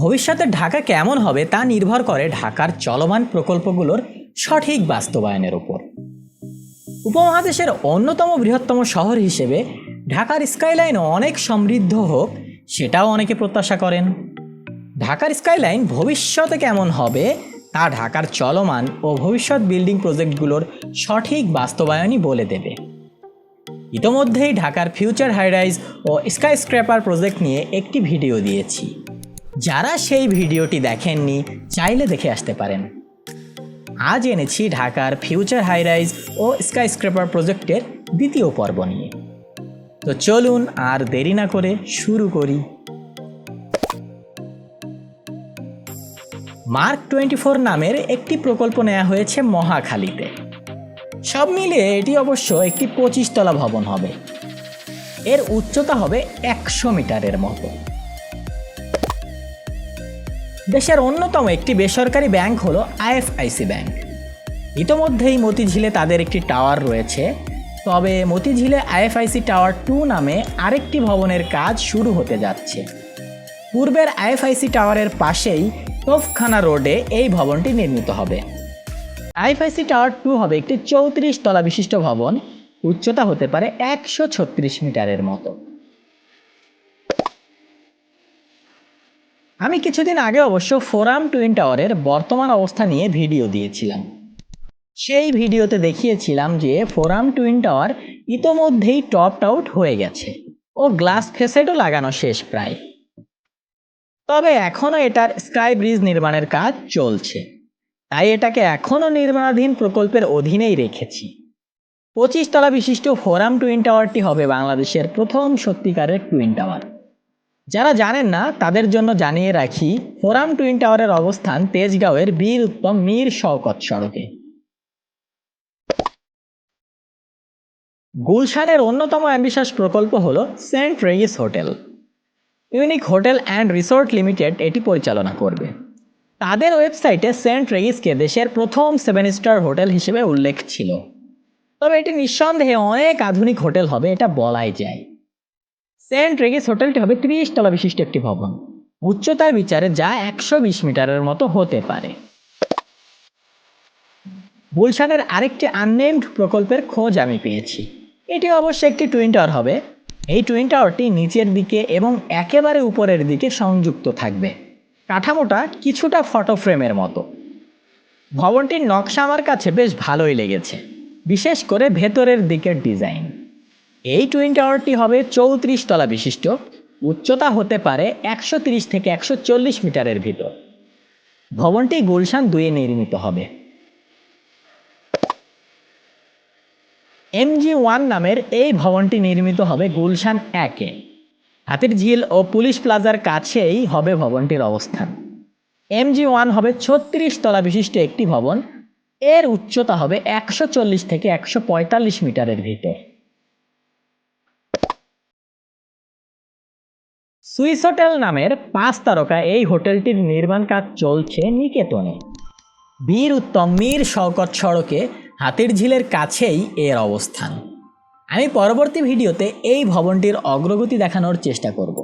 ভবিষ্যতে ঢাকা কেমন হবে তা নির্ভর করে ঢাকার চলমান প্রকল্পগুলোর সঠিক বাস্তবায়নের উপর। উপমহাদেশের অন্যতম বৃহত্তম শহর হিসেবে ঢাকার স্কাইলাইন অনেক সমৃদ্ধ হোক, সেটাও অনেকে প্রত্যাশা করেন। ঢাকার স্কাইলাইন ভবিষ্যতে কেমন হবে তা ঢাকার চলমান ও ভবিষ্যৎ বিল্ডিং প্রজেক্টগুলোর সঠিক বাস্তবায়নই বলে দেবে। ইতোমধ্যেই ঢাকার ফিউচার হাইরাইজ ও স্কাই স্ক্র্যাপার প্রজেক্ট নিয়ে একটি ভিডিও দিয়েছি। যারা সেই ভিডিওটি দেখেননি, চাইলে দেখে আসতে পারেন। আজ এনেছি ঢাকার ফিউচার হাইরাইজ ও স্কাই স্ক্র্যাপার প্রজেক্টের দ্বিতীয় পর্ব নিয়ে। তো চলুন আর দেরি না করে শুরু করি। মার্ক টোয়েন্টি ফোর নামের একটি প্রকল্প নেওয়া হয়েছে মহাখালীতে। সব মিলিয়ে এটি অবশ্য একটি পঁচিশতলা ভবন হবে। এর উচ্চতা হবে একশো মিটারের মতো। দেশের অন্যতম একটি বেসরকারি ব্যাংক হলো আইএফআইসি ব্যাংক। ইতোমধ্যেই মতিঝিলে তাদের একটি টাওয়ার রয়েছে। তবে মতিঝিলে আইএফআইসি টাওয়ার টু নামে আরেকটি ভবনের কাজ শুরু হতে যাচ্ছে। পূর্বের আইএফআইসি টাওয়ারের পাশেই তোফখানা রোডে এই ভবনটি নির্মিত হবে। আইএফআইসি টাওয়ার টু হবে একটি চৌত্রিশ তলা বিশিষ্ট ভবন। উচ্চতা হতে পারে একশো ছত্রিশ মিটারের মতো। আমি কিছুদিন আগে অবশ্য ফোরাম টুইন টাওয়ারের বর্তমান অবস্থা নিয়ে ভিডিও দিয়েছিলাম। সেই ভিডিওতে দেখিয়েছিলাম যে ফোরাম টুইন টাওয়ার ইতোমধ্যেই টপড আউট হয়ে গেছে ও গ্লাস ফেসেটও লাগানো শেষ প্রায়। তবে এখনও এটার স্কাই ব্রিজ নির্মাণের কাজ চলছে। তাই এটাকে এখনও নির্মাণাধীন প্রকল্পের অধীনেই রেখেছি। পঁচিশ তলা বিশিষ্ট ফোরাম টুইন টাওয়ারটি হবে বাংলাদেশের প্রথম সত্যিকারের টুইন টাওয়ার। যারা জানেন না, তাদের জন্য জানিয়ে রাখি ফোরাম টুইন টাওয়ারের অবস্থান তেজগাঁওয়ের বীর উত্তম মীর শওকত সড়কে। গুলশানের অন্যতম অ্যাম্বিশাস প্রকল্প হল Saint Regis hotel. Unique Hotel and Resort Limited এটি পরিচালনা করবে। তাদের ওয়েবসাইটে সেন্ট রেগিসকে দেশের প্রথম সেভেন স্টার হোটেল হিসেবে উল্লেখ ছিল। তবে এটি নিঃসন্দেহে অনেক আধুনিক হোটেল হবে, এটা বলাই যায়। সেন্ট রেগিস হোটেলটি হবে তলা বিশিষ্ট একটি ভবন। উচ্চতার বিচারে যা একশো বিশ মিটারের মতো হতে পারে। গুলশানের আরেকটি আননেমড প্রকল্পের খোঁজ আমি পেয়েছি। এটি অবশ্যই একটি টুইন টাওয়ার হবে। এই টুইন টাওয়ারটি নিচের দিকে এবং একেবারে উপরের দিকে সংযুক্ত থাকবে। কাঠামোটা কিছুটা ফটো ফ্রেমের মতো। ভবনটির নকশা আমার কাছে বেশ ভালোই লেগেছে। বিশেষ করে ভেতরের দিকের ডিজাইন এই টুইন টাওয়ারটি হবে চৌত্রিশ তলা বিশিষ্ট। উচ্চতা হতে পারে একশো থেকে একশো চল্লিশ মিটারের ভিতর। ভবনটি গুলশান দুয়ে নির্মিত হবে। এমজি ওয়ান নামের এই ভবনটি নির্মিত হবে গুলশান একে। হাতির ঝিল ও পুলিশ প্লাজার কাছেই হবে ভবনটির অবস্থান। এমজি ওয়ান হবে ছত্রিশ তলা বিশিষ্ট একটি ভবন। এর উচ্চতা হবে একশো চল্লিশ থেকে একশো পঁয়তাল্লিশ মিটারের ভিতর। সুইস হোটেল নামের পাঁচ তারকা এই হোটেলটির নির্মাণ কাজ চলছে নিকেতনে। বীর উত্তম মীর শওকত সড়কে হাতির ঝিলের কাছেই এর অবস্থান। আমি পরবর্তী ভিডিওতে এই ভবনটির অগ্রগতি দেখানোর চেষ্টা করব।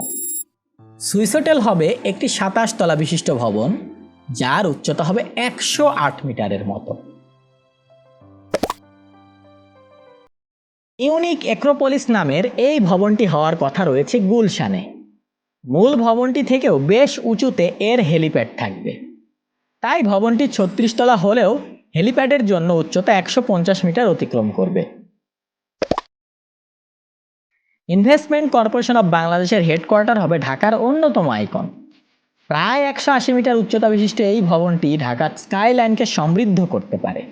সুইস হোটেল হবে একটি সাতাশ তলা বিশিষ্ট ভবন, যার উচ্চতা হবে একশো আট মিটারের মতো। ইউনিক এক্রোপলিস নামের এই ভবনটি হওয়ার কথা রয়েছে গুলশানে। মূল ভবনটি থেকেও বেশ উঁচুতে এর হেলিপ্যাড থাকবে। তাই ভবনটি ছত্রিশ তলা হলেও হেলিপ্যাডের জন্য উচ্চতা একশো পঞ্চাশ মিটার অতিক্রম করবে। ইনভেস্টমেন্ট কর্পোরেশন অব বাংলাদেশের হেডকোয়ার্টার হবে ঢাকার অন্যতম আইকন। প্রায় একশো আশি মিটার উচ্চতা বিশিষ্ট এই ভবনটি ঢাকার স্কাইলাইনকে সমৃদ্ধ করতে পারে।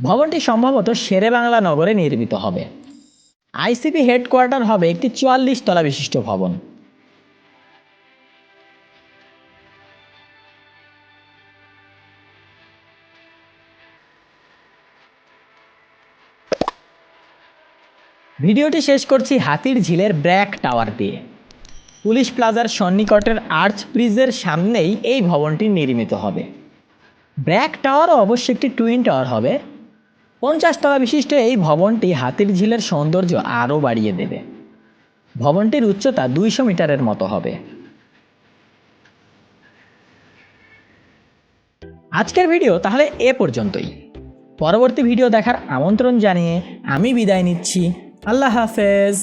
ভবনটি সম্ভবত শেরে বাংলা নগরে নির্মিত হবে। আইসিপি হেডকোয়ার্টার হবে একটি চুয়াল্লিশ তলা বিশিষ্ট ভবন। ভিডিওটি শেষ করছি হাতির ঝিলের ব্র্যাক টাওয়ার দিয়ে। পুলিশ প্লাজার সন্নিকটের আর্চ ব্রিজের সামনেই এই ভবনটি নির্মিত হবে। ব্র্যাক টাওয়ারও অবশ্যই একটি টুইন টাওয়ার হবে। পঞ্চাশ তলা বিশিষ্ট এই ভবনটি হাতির ঝিলের সৌন্দর্য আরও বাড়িয়ে দেবে। ভবনটির উচ্চতা দুইশো মিটারের মতো হবে। আজকের ভিডিও তাহলে এ পর্যন্তই। পরবর্তী ভিডিও দেখার আমন্ত্রণ জানিয়ে আমি বিদায় নিচ্ছি। আল্লাহ হাফেজ।